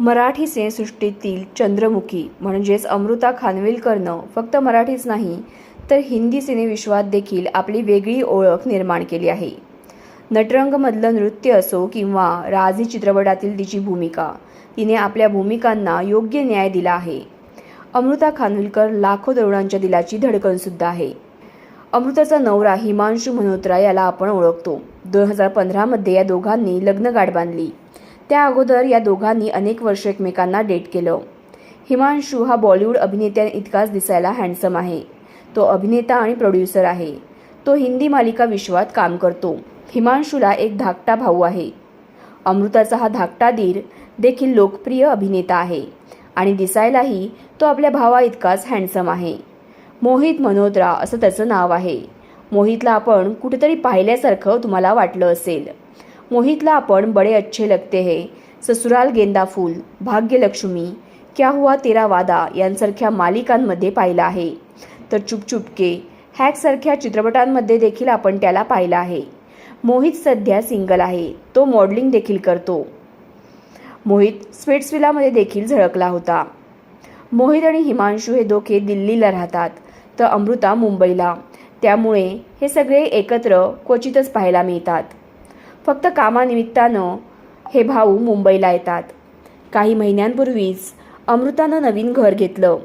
मराठी सिनेसृष्टीतील चंद्रमुखी म्हणजेच अमृता खानविलकरनं फक्त मराठीच नाही तर हिंदी सिनेविश्वात देखील आपली वेगळी ओळख निर्माण केली आहे. नटरंगमधलं नृत्य असो किंवा राजी चित्रपटातील तिची भूमिका तिने आपल्या भूमिकांना योग्य न्याय दिला आहे. अमृता खानविलकर लाखो तरुणांच्या दिलाची धडकनसुद्धा आहे. अमृताचा नवरा हिमांशू मल्होत्रा याला आपण ओळखतो. दोन हजार पंधरामध्ये या दोघांनी लग्नगाठ बांधली. त्या अगोदर या दोघांनी अनेक वर्ष एकमेकांना डेट केलं. हिमांशू हा बॉलिवूड अभिनेत्या इतकाच दिसायला हँडसम आहे. तो अभिनेता आणि प्रोड्युसर आहे. तो हिंदी मालिका विश्वात काम करतो. हिमांशूला एक धाकटा भाऊ आहे. अमृताचा हा धाकटा दीर देखील लोकप्रिय अभिनेता आहे आणि दिसायलाही तो आपल्या भावा इतकाच हँडसम आहे. मोहित मल्होत्रा असं त्याचं नाव आहे. मोहितला आपण कुठेतरी पाहिल्यासारखं तुम्हाला वाटलं असेल. मोहितला आपण बडे अच्छे लगते है. ससुराल गेंदा फूल भाग्यलक्ष्मी क्या हुआ तेरा वादा यांसारख्या मालिकांमध्ये पाहिलं आहे. तर चुपचुपके हॅकसारख्या चित्रपटांमध्ये देखील आपण त्याला पाहिलं आहे. मोहित सध्या सिंगल आहे तो मॉडेलिंग देखील करतो. मोहित स्वेट्सविलामध्ये देखील झळकला होता. मोहित आणि हिमांशू हे दोघे दिल्लीला राहतात तर अमृता मुंबईला. त्यामुळे हे सगळे एकत्र क्वचितच पाहायला मिळतात. फक्त कामानिमित्तानं हे भाऊ मुंबईला येतात. काही महिन्यांपूर्वीच अमृतानं नवीन घर घेतलं.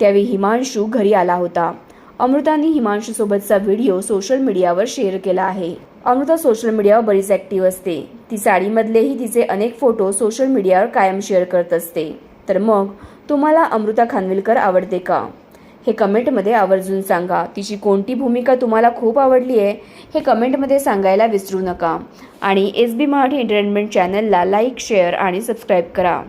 त्यावेळी हिमांशू घरी आला होता. अमृताने हिमांशूसोबतचा व्हिडिओ सोशल मीडियावर शेअर केला आहे. अमृता सोशल मीडियावर बरीच ॲक्टिव्ह असते. ती साडीमधलेही तिचे अनेक फोटो सोशल मीडियावर कायम शेअर करत असते. तर मग तुम्हाला अमृता खानविलकर आवडते का? हे कमेंटमध्ये आवर्जून सांगा. तिची कोणती भूमिका तुम्हाला खूप आवडली आहे हे कमेंटमध्ये सांगायला विसरू नका. आणि एस बी मराठी एंटरटेनमेंट चॅनलला लाईक शेअर आणि सबस्क्राईब करा.